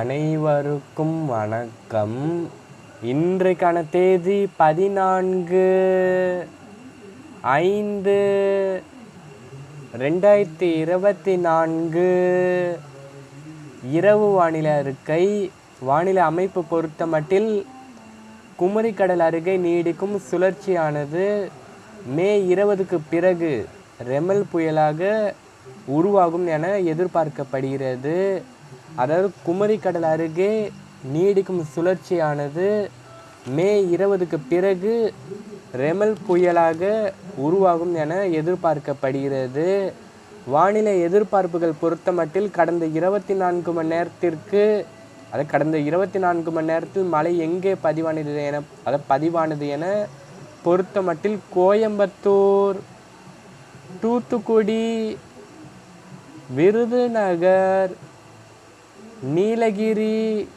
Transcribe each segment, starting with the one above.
அனைவருக்கும் வணக்கம். இன்றைக்கான தேதி பதினான்கு ஐந்து ரெண்டாயிரத்தி இருபத்தி நான்கு. இரவு வானிலை அறிக்கை. வானிலை அமைப்பு பொறுத்தமட்டில் குமரிக்கடல் அருகே நீடிக்கும் சுழற்சியானது மே இருபதுக்கு பிறகு ரெமல் புயலாக உருவாகும் என எதிர்பார்க்கப்படுகிறது. அதாவது குமரிக்கடல் அருகே நீடிக்கும் சுழற்சியானது மே இருபதுக்கு பிறகு ரெமல் புயலாக உருவாகும் என எதிர்பார்க்கப்படுகிறது. வானிலை எதிர்பார்ப்புகள் பொறுத்தமட்டில் கடந்த இருபத்தி நான்கு மணி நேரத்திற்கு அது கடந்த இருபத்தி நான்கு மணி நேரத்தில் மழை எங்கே பதிவானது என அதை பதிவானது என பொறுத்தமட்டில் கோயம்புத்தூர் தூத்துக்குடி விருதுநகர் நீலகிரி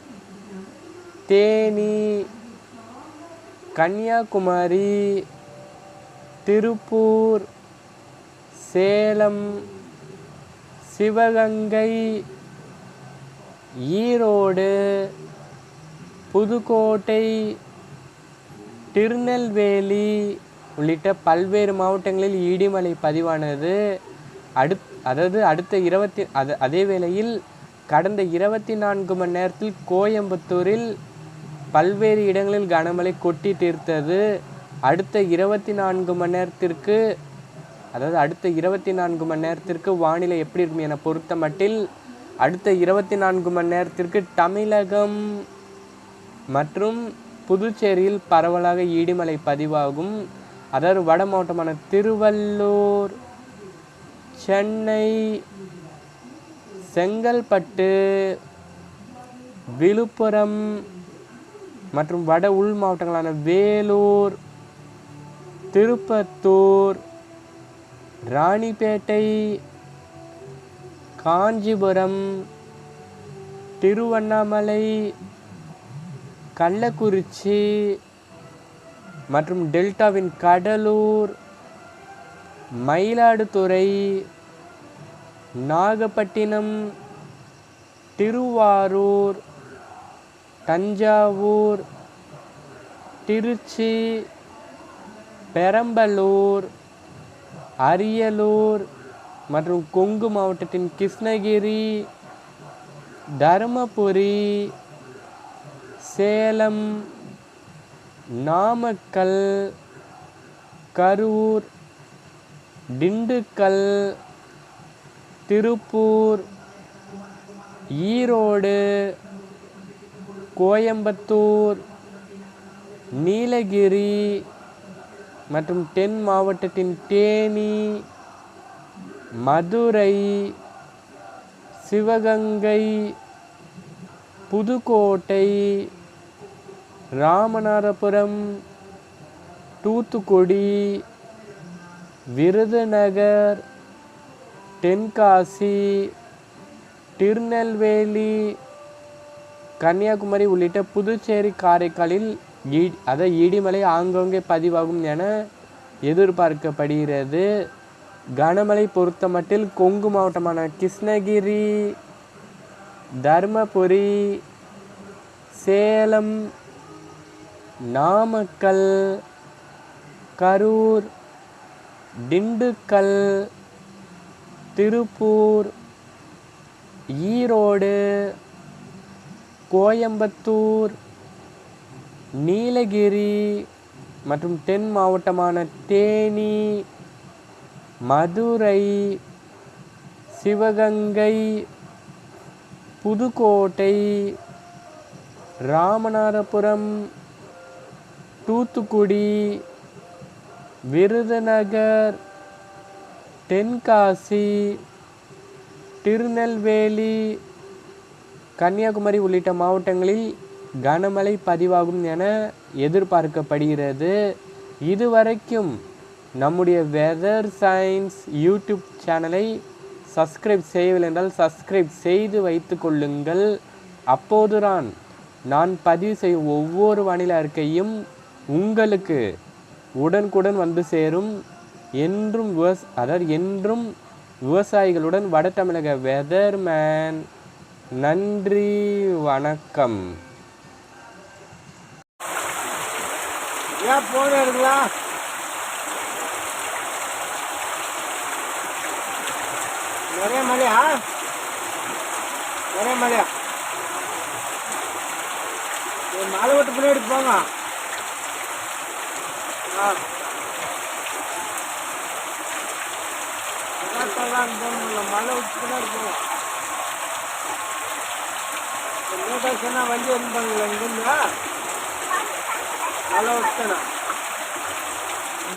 தேனி கன்னியாகுமரி திருப்பூர் சேலம் சிவகங்கை ஈரோடு புதுக்கோட்டை திருநெல்வேலி உள்ளிட்ட பல்வேறு மாவட்டங்களில் இடிமழை பதிவானது. அடுத் அதாவது அடுத்த இருபத்தி அது அதே வேளையில் கடந்த இருபத்தி நான்கு மணி நேரத்தில் கோயம்புத்தூரில் பல்வேறு இடங்களில் கனமழை கொட்டி தீர்த்தது. அடுத்த இருபத்தி நான்கு மணி நேரத்திற்கு அதாவது அடுத்த இருபத்தி நான்கு மணி நேரத்திற்கு வானிலை எப்படி இருக்கும் என பொறுத்த மட்டில் அடுத்த இருபத்தி நான்கு மணி நேரத்திற்கு தமிழகம் மற்றும் புதுச்சேரியில் பரவலாக இடிமலை பதிவாகும். அதாவது வட மாவட்டமான திருவள்ளூர் சென்னை செங்கல்பட்டு விழுப்புரம் மற்றும் வட உள் மாவட்டங்களான வேலூர் திருப்பத்தூர் ராணிப்பேட்டை காஞ்சிபுரம் திருவண்ணாமலை கள்ளக்குறிச்சி மற்றும் டெல்டாவின் கடலூர் மயிலாடுதுறை நாகப்பட்டினம் திருவாரூர் தஞ்சாவூர் திருச்சி பெரம்பலூர் அரியலூர் மற்றும் கொங்கு மாவட்டத்தின் கிருஷ்ணகிரி தருமபுரி சேலம் நாமக்கல் கரூர் திண்டுக்கல் திருப்பூர் ஈரோடு கோயம்புத்தூர் நீலகிரி மற்றும் தென் மாவட்டத்தின் தேனி மதுரை சிவகங்கை புதுக்கோட்டை ராமநாதபுரம் தூத்துக்குடி விருதுநகர் தென்காசி திருநெல்வேலி கன்னியாகுமரி உள்ளிட்ட புதுச்சேரி காரைக்காலில் இ அதை இடிமலை ஆங்காங்கே பதிவாகும் என எதிர்பார்க்கப்படுகிறது. கனமழை பொறுத்தமட்டில் கொங்கு மாவட்டமான கிருஷ்ணகிரி தருமபுரி சேலம் நாமக்கல் கரூர் திண்டுக்கல் திருப்பூர் ஈரோடு கோயம்புத்தூர் நீலகிரி மற்றும் தென் மாவட்டமான தேனி மதுரை சிவகங்கை புதுக்கோட்டை ராமநாதபுரம் தூத்துக்குடி விருதுநகர் தென்காசி திருநெல்வேலி கன்னியாகுமரி உள்ளிட்ட மாவட்டங்களில் கனமழை பதிவாகும் என எதிர்பார்க்கப்படுகிறது. இதுவரைக்கும் நம்முடைய வெதர் சயின்ஸ் யூடியூப் சேனலை சப்ஸ்கிரைப் செய்யவில்லை என்றால் சப்ஸ்கிரைப் செய்து வைத்து கொள்ளுங்கள். அப்போதுதான் நான் பதிவு செய்யும் ஒவ்வொரு வானிலை அறிக்கையும் உங்களுக்கு உடனுக்குடன் வந்து சேரும். என்றும் விவஸ் அதாவது என்றும் விவசாயிகளுடன் வட தமிழக வெதர்மேன் நன்றி வணக்கம். ஏன் போன் எடுக்கலாம் நிறைய மலையா நிறைய மலையா ஒரு மலை விட்டு பின்னாடி போங்க. ஆ. அதான் சொல்லலாம்னு மழை மலை விட்டு பின்னாடி போங்க லேட்டாக சொன்னால் வண்டி எடுப்பாங்களா இங்கேருந்து? மலை விட்டுனா